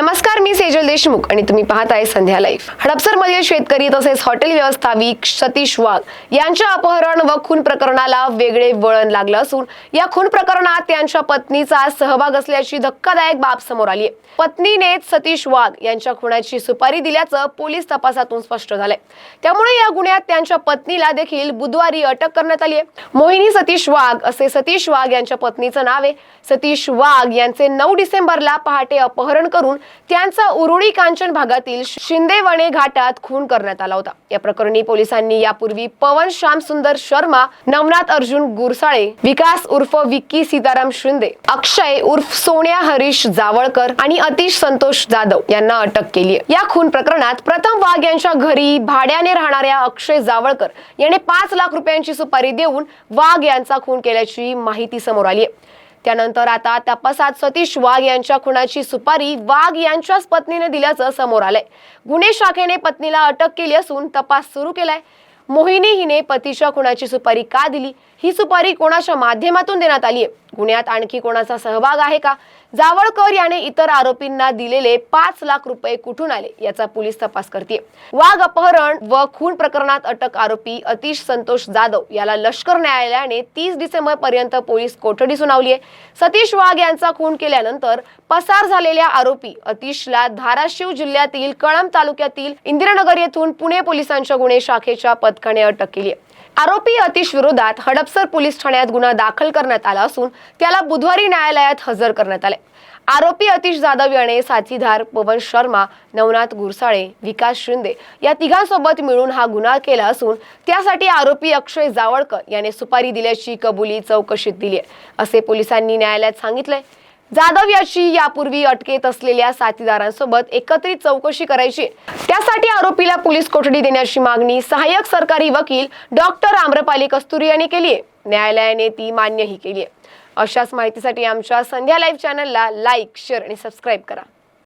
नमस्कार मी सेजल देशमुख आणि तुम्ही पाहताय संध्या लाईफ हडपसर मधील शेतकरी तसेच हॉटेल व्यवस्थापिक सतीश वाघ यांच्या अपहरण व खून प्रकरणाला वेगळे वळण लागलं असून या खून प्रकरणात त्यांच्या पत्नीचा सहभाग असल्याची धक्कादायक बाब समोर आली आहे. पत्नीने सतीश वाघ यांच्या खुनाची सुपारी दिल्याचं पोलीस तपासातून स्पष्ट झालंय. त्यामुळे या गुन्ह्यात त्यांच्या पत्नीला देखील बुधवारी अटक करण्यात आली आहे. मोहिनी सतीश वाघ असे सतीश वाघ यांच्या पत्नीचं नाव आहे. सतीश वाघ यांचे नऊ डिसेंबरला पहाटे अपहरण करून त्यांचा उरुळी कांचन भागातील शिंदेवणे घाटात खून करण्यात आला होता. या प्रकरणी पोलिसांनी यापूर्वी पवन श्याम सुंदर शर्मा नवनाथ अर्जुन गुरसाळे विकास उर्फ विक्की सीताराम शिंदे अक्षय उर्फ सोन्या हरीश जावळकर आणि अतिश संतोष जाधव यांना अटक केली आहे. या खून प्रकरणात प्रथम वाघ यांच्या घरी भाड्याने राहणाऱ्या अक्षय जावळकर याने पाच लाख रुपयांची सुपारी देऊन वाघ यांचा खून केल्याची माहिती समोर आली आहे. त्यानंतर आता तपासात सतीश वाघ यांच्या खुनाची सुपारी वाघ यांच्याच पत्नीने दिल्याचं समोर आलंय. गुन्हे शाखेने पत्नीला अटक केली असून तपास सुरू केलाय. मोहिनी हिने पतीच्या खुनाची सुपारी का दिली? ही सुपारी कोणाच्या माध्यमातून देण्यात आली आहे गुन्ह्यात आणखी कोणाचा सहभाग आहे का? जावळकर याने इतर आरोपींना दिलेले पाच लाख रुपये कुठून आले? याचा पोलीस तपास करते वाघ अपहरण व खून प्रकरणात अटक आरोपी अतिश संतोष जाधव याला लष्कर न्यायालयाने तीस डिसेंबर पर्यंत पोलीस कोठडी सुनावली आहे सतीश वाघ यांचा खून केल्यानंतर पसार झालेल्या आरोपी अतिशला धाराशिव जिल्ह्यातील कळंब तालुक्यातील इंदिरानगर येथून पुणे पोलिसांच्या गुन्हे शाखेच्या पथकाने अटक केली आहे. आरोपी अतिश विरोधात हडपसर पोलीस ठाण्यात गुन्हा दाखल करण्यात आला असून त्याला बुधवारी न्यायालयात हजर करण्यात आले. आरोपी अतिश जाधव याने साथीदार पवन शर्मा नवनाथ गुरसाळे विकास शिंदे या तिघांसोबत मिळून हा गुन्हा केला असून त्यासाठी आरोपी अक्षय जावळकर याने सुपारी दिल्याची कबुली चौकशीत दिली आहे असे पोलिसांनी न्यायालयात सांगितलंय. जाधव याची यापूर्वी अटकेत असलेल्या साथीदारांसोबत एकत्रित चौकशी करायची. त्यासाठी आरोपीला पोलीस कोठडी देण्याची मागणी सहाय्यक सरकारी वकील डॉक्टर आम्रपाली कस्तुरी यांनी केली आहे न्यायालयाने ती मान्यही केली आहे अशाच माहितीसाठी आमच्या संध्या लाईव्ह चॅनलला लाईक शेअर आणि सबस्क्राईब करा.